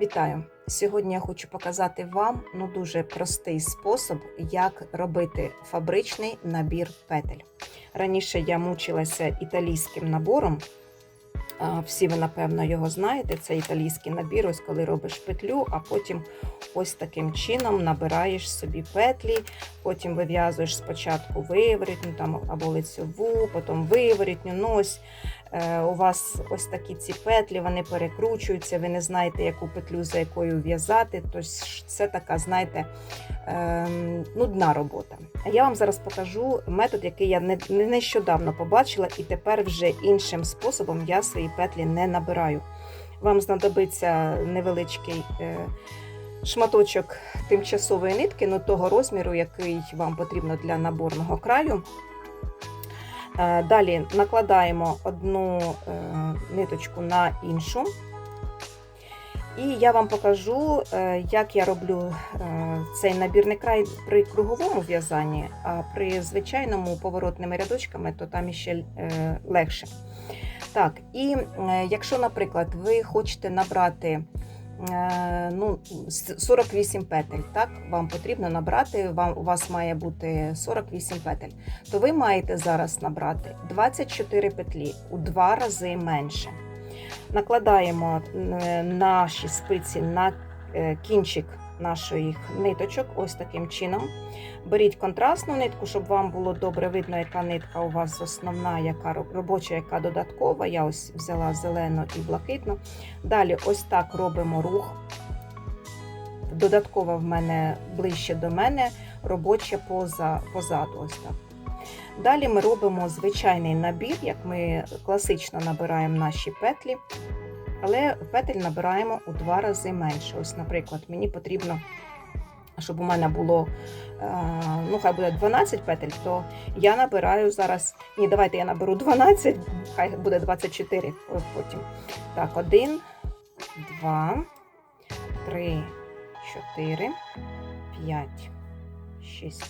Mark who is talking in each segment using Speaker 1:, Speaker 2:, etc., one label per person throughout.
Speaker 1: Вітаю! Сьогодні я хочу показати вам ну, дуже простий спосіб, як робити фабричний набір петель. Раніше я мучилася італійським набором. Всі ви, напевно, його знаєте. Це італійський набір, ось коли робиш петлю, а потім ось таким чином набираєш собі петлі, потім вив'язуєш спочатку виворітню там, або лицьову, потім виворітню. Ну, ось Е, у вас ось такі ці петлі, вони перекручуються, ви не знаєте, яку петлю за якою в'язати. Тобто це така, знаєте, ем, нудна робота. А я вам зараз покажу метод, який я не, не нещодавно побачила, і тепер вже іншим способом я свої петлі не набираю. Вам знадобиться невеличкий. Е, Шматочок тимчасової нитки, ну того розміру, який вам потрібно для наборного краю. Е, Далі накладаємо одну е, ниточку на іншу. І я вам покажу, е, як я роблю цей набірний край при круговому в'язанні, а при звичайному поворотними рядочками, то там іще легше. Так, і якщо, наприклад, ви хочете набрати ну, 48 петель. Так, вам потрібно набрати, вам, у вас має бути 48 петель. То ви маєте зараз набрати 24 петлі у два рази менше. Накладаємо наші спиці на е, кінчик наших ниточок, ось таким чином. Беріть контрастну нитку, щоб вам було добре видно, яка нитка у вас основна, яка робоча, яка додаткова. Я ось взяла зелену і блакитну. Далі ось так робимо рух. Додаткова в мене ближче до мене, робоча поза, позаду. ось так. Далі ми робимо звичайний набір, як ми класично набираємо наші петлі, але петель набираємо у два рази менше. Ось, наприклад, мені потрібно щоб у мене було, е, ну, хай буде 12 петель, то я набираю зараз. Ні, давайте я наберу 12, хай буде 24 потім. Так, 1, 2, 3, 4, 5, 6,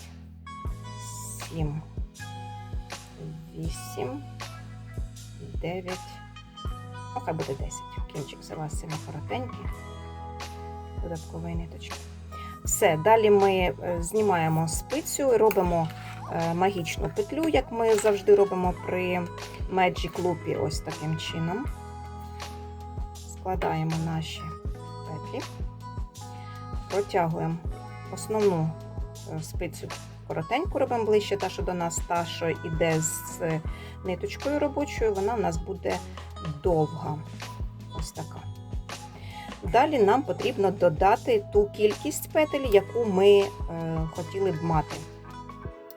Speaker 1: 7, 8, 9, хай буде 10. Кінчик взяла сильно коротенький, додаткової ниточки. Все, далі ми е, знімаємо спицю і робимо е, магічну петлю, як ми завжди робимо при Magic Loop, ось таким чином. Складаємо наші петлі, протягуємо основну е, спицю коротеньку, робимо ближче, та, що до нас, та, що йде з ниточкою робочою, вона у нас буде довга. Ось така. Далі нам потрібно додати ту кількість петель, яку ми е, хотіли б мати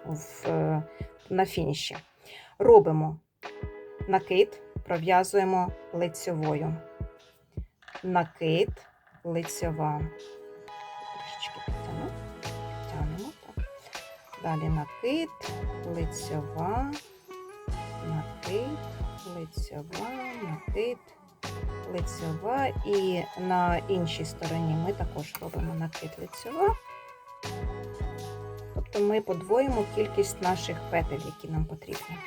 Speaker 1: в, е, на фініші. Робимо накид, пров'язуємо лицьовою. Накид, лицьова. Трішечки підтягнемо. підтягнемо. Так. Далі накид, лицьова, накид, лицьова, накид лицьова, і на іншій стороні ми також робимо накид лицьова. Тобто ми подвоїмо кількість наших петель, які нам потрібні.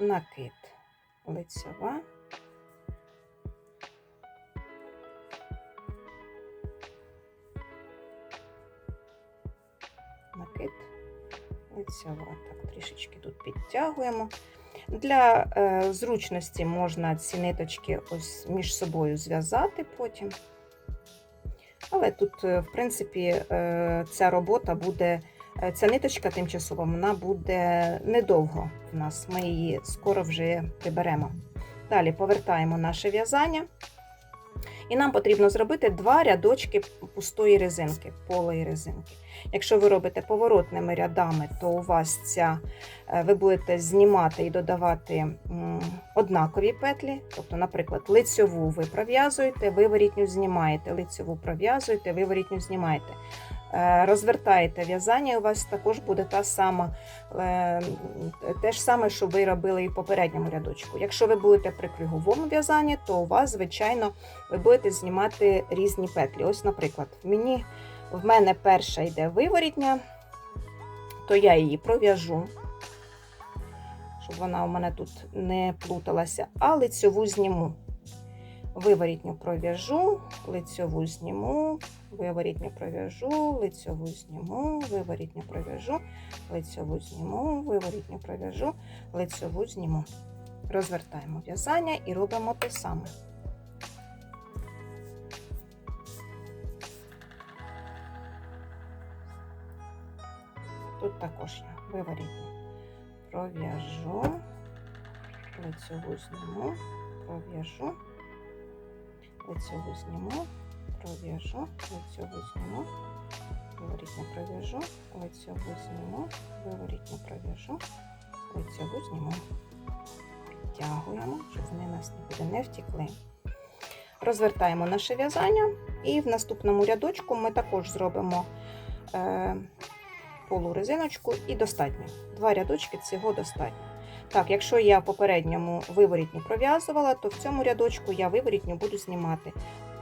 Speaker 1: Накид лицьова. Накид лицьова. Так, трішечки тут підтягуємо. Для е, зручності можна ці ниточки ось між собою зв'язати потім. Але тут, е, в принципі, е, ця робота буде, е, ця ниточка тимчасова, вона буде недовго в нас. Ми її скоро вже приберемо. Далі повертаємо наше в'язання. І нам потрібно зробити два рядочки пустої резинки, полої резинки. Якщо ви робите поворотними рядами, то у вас ця, е, ви будете знімати і додавати однакові петлі. Тобто, наприклад, лицьову ви пров'язуєте, виворітню знімаєте, лицьову пров'язуєте, виворітню знімаєте. Е, розвертаєте в'язання, у вас також буде та сама, е, те ж саме, що ви робили і в попередньому рядочку. Якщо ви будете при круговому в'язанні, то у вас, звичайно, ви будете знімати різні петлі. Ось, наприклад, в мені, в мене перша йде виворітня, то я її пров'яжу, щоб вона у мене тут не плуталася, а лицьову зніму. Виворітню пров'яжу, лицьову зніму, виворітню пров'яжу, лицьову зніму, виворітню пров'яжу, лицьову зніму, виворітню пров'яжу, лицьову зніму. Розвертаємо в'язання і робимо те саме. Тут також я виворітню пров'яжу, лицьову зніму, пров'яжу, лицьову зніму, пров'яжу, лицьову зніму, виворітню пров'яжу, лицьову зніму, виворітню пров'яжу, лицьову зніму. Втягуємо, щоб вони нас нікуди не втікли. Розвертаємо наше в'язання, і в наступному рядочку ми також зробимо е, полурезиночку і достатньо. Два рядочки цього достатньо. Так, якщо я в попередньому виворітню пров'язувала, то в цьому рядочку я виворітню буду знімати.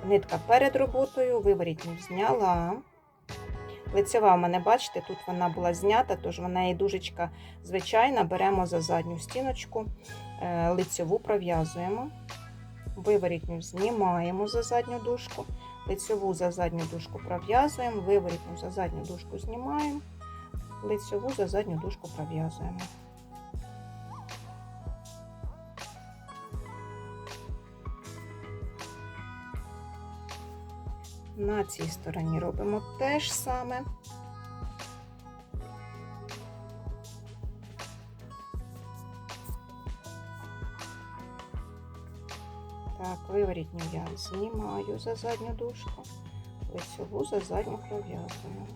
Speaker 1: Нитка перед роботою, виворітню зняла. Лицева у мене, бачите, тут вона була знята, тож вона і дужечка звичайна. Беремо за задню стіночку, е, лицеву пров'язуємо. Виворітню знімаємо за задню дужку, лицеву за задню дужку пров'язуємо, виворітню за задню дужку знімаємо, лицеву за задню дужку пров'язуємо. На цій стороні робимо те ж саме. Так, виворітню я знімаю за задню дужку, лицьову за задню пров'язую.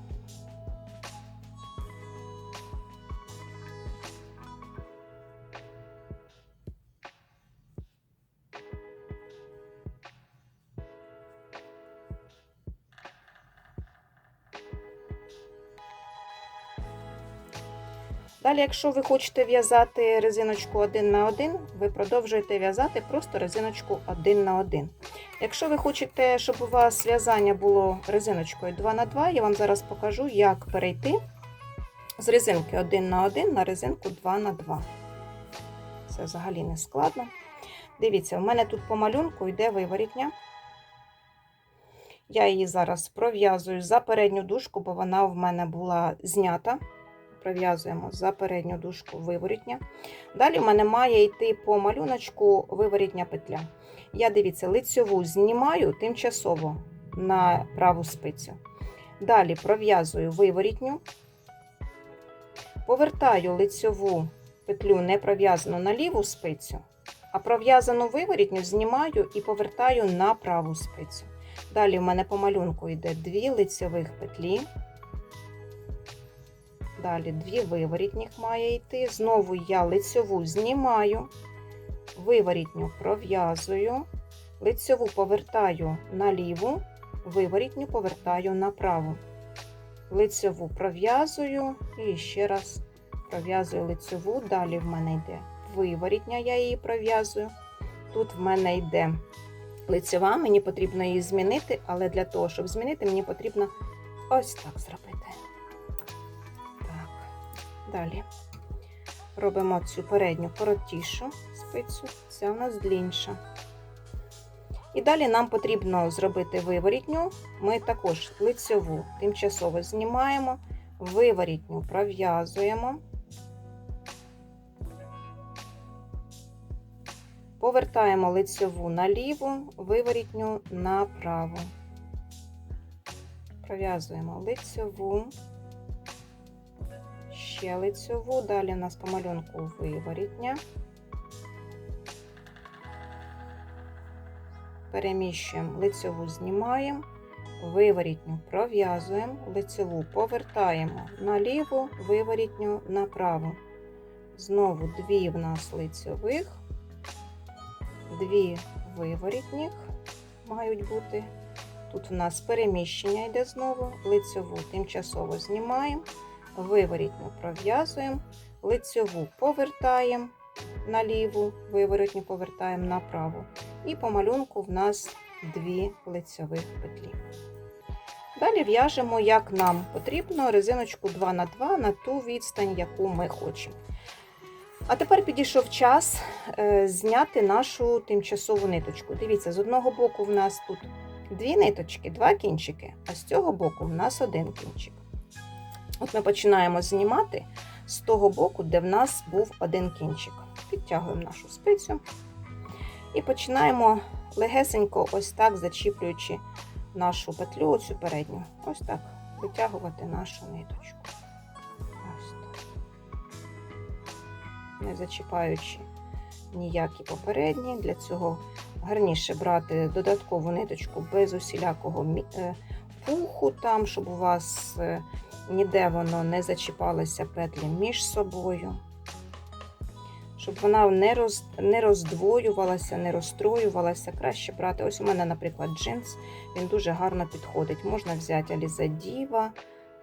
Speaker 1: Далі, якщо ви хочете в'язати резиночку 1 на 1, ви продовжуєте в'язати просто резиночку 1 на 1. Якщо ви хочете, щоб у вас в'язання було резиночкою 2 на 2, я вам зараз покажу, як перейти з резинки 1 на 1 на резинку 2 на 2. Це взагалі не складно. Дивіться, у мене тут по малюнку йде виворітня. Я її зараз пров'язую за передню дужку, бо вона в мене була знята пров'язуємо за передню дужку виворітня. Далі в мене має йти по малюночку виворітня петля. Я дивіться, лицьову знімаю тимчасово на праву спицю. Далі пров'язую виворітню, повертаю лицьову петлю не пров'язану на ліву спицю, а пров'язану виворітню знімаю і повертаю на праву спицю. Далі в мене по малюнку йде дві лицьових петлі. Далі дві виворітніх має йти. Знову я лицьову знімаю, виворітню пров'язую, лицьову повертаю на ліву, виворітню повертаю на праву. Лицьову пров'язую і ще раз пров'язую лицьову. Далі в мене йде виворітня, я її пров'язую. Тут в мене йде лицьова, мені потрібно її змінити, але для того, щоб змінити, мені потрібно ось так зробити. Далі робимо цю передню коротішу спицю, ця у нас длінша. І далі нам потрібно зробити виворітню. Ми також лицьову тимчасово знімаємо, виворітню пров'язуємо, повертаємо лицьову наліву, виворітню направо. Пров'язуємо лицьову лицьову, далі у нас по малюнку виворітня. Переміщуємо лицьову, знімаємо, виворітню пров'язуємо, лицьову повертаємо на ліву, виворітню направо. Знову дві в нас лицьових, дві виворітніх мають бути. Тут у нас переміщення йде знову, лицьову тимчасово знімаємо виворітню пров'язуємо, лицьову повертаємо на ліву, виворотню повертаємо на праву. І по малюнку в нас дві лицьових петлі. Далі в'яжемо, як нам потрібно, резиночку 2 на 2 на ту відстань, яку ми хочемо. А тепер підійшов час е, зняти нашу тимчасову ниточку. Дивіться, з одного боку в нас тут дві ниточки, два кінчики, а з цього боку в нас один кінчик. От ми починаємо знімати з того боку, де в нас був один кінчик. Підтягуємо нашу спицю і починаємо легесенько, ось так зачіплюючи нашу петлю, оцю передню, ось так витягувати нашу ниточку. Ось так. Не зачіпаючи ніякі попередні. Для цього гарніше брати додаткову ниточку без усілякого е, пуху, там, щоб у вас е, ніде воно не зачіпалося петлі між собою. Щоб вона не, роз, не роздвоювалася, не розстроювалася. Краще брати. Ось у мене, наприклад, джинс, він дуже гарно підходить. Можна взяти Аліза Діва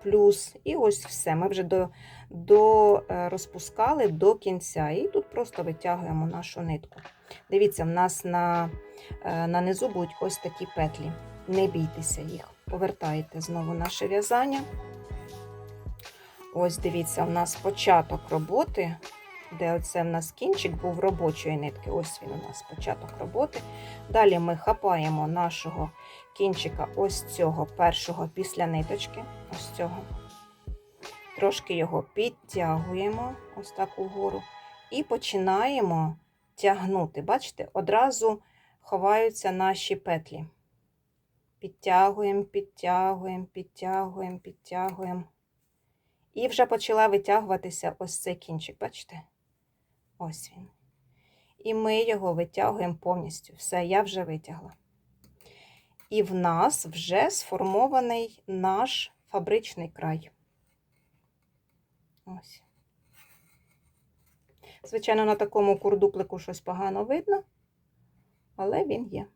Speaker 1: плюс. І ось все. Ми вже до, до, е, розпускали до кінця. І тут просто витягуємо нашу нитку. Дивіться, в нас на, е, на низу будуть ось такі петлі. Не бійтеся їх. Повертаєте знову наше в'язання. Ось дивіться, у нас початок роботи, де оце в нас кінчик був робочої нитки. Ось він у нас початок роботи. Далі ми хапаємо нашого кінчика ось цього першого після ниточки. Ось цього. Трошки його підтягуємо ось так угору. І починаємо тягнути. Бачите, одразу ховаються наші петлі. Підтягуємо, підтягуємо, підтягуємо, підтягуємо. І вже почала витягуватися ось цей кінчик, бачите? Ось він. І ми його витягуємо повністю. Все, я вже витягла. І в нас вже сформований наш фабричний край. Ось. Звичайно, на такому курдуплику щось погано видно, але він є.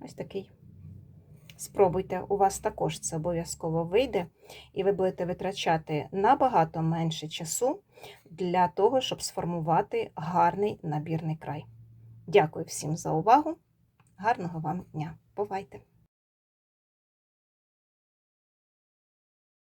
Speaker 1: Ось такий. Спробуйте, у вас також це обов'язково вийде, і ви будете витрачати набагато менше часу для того, щоб сформувати гарний набірний край. Дякую всім за увагу. Гарного вам дня! Бувайте!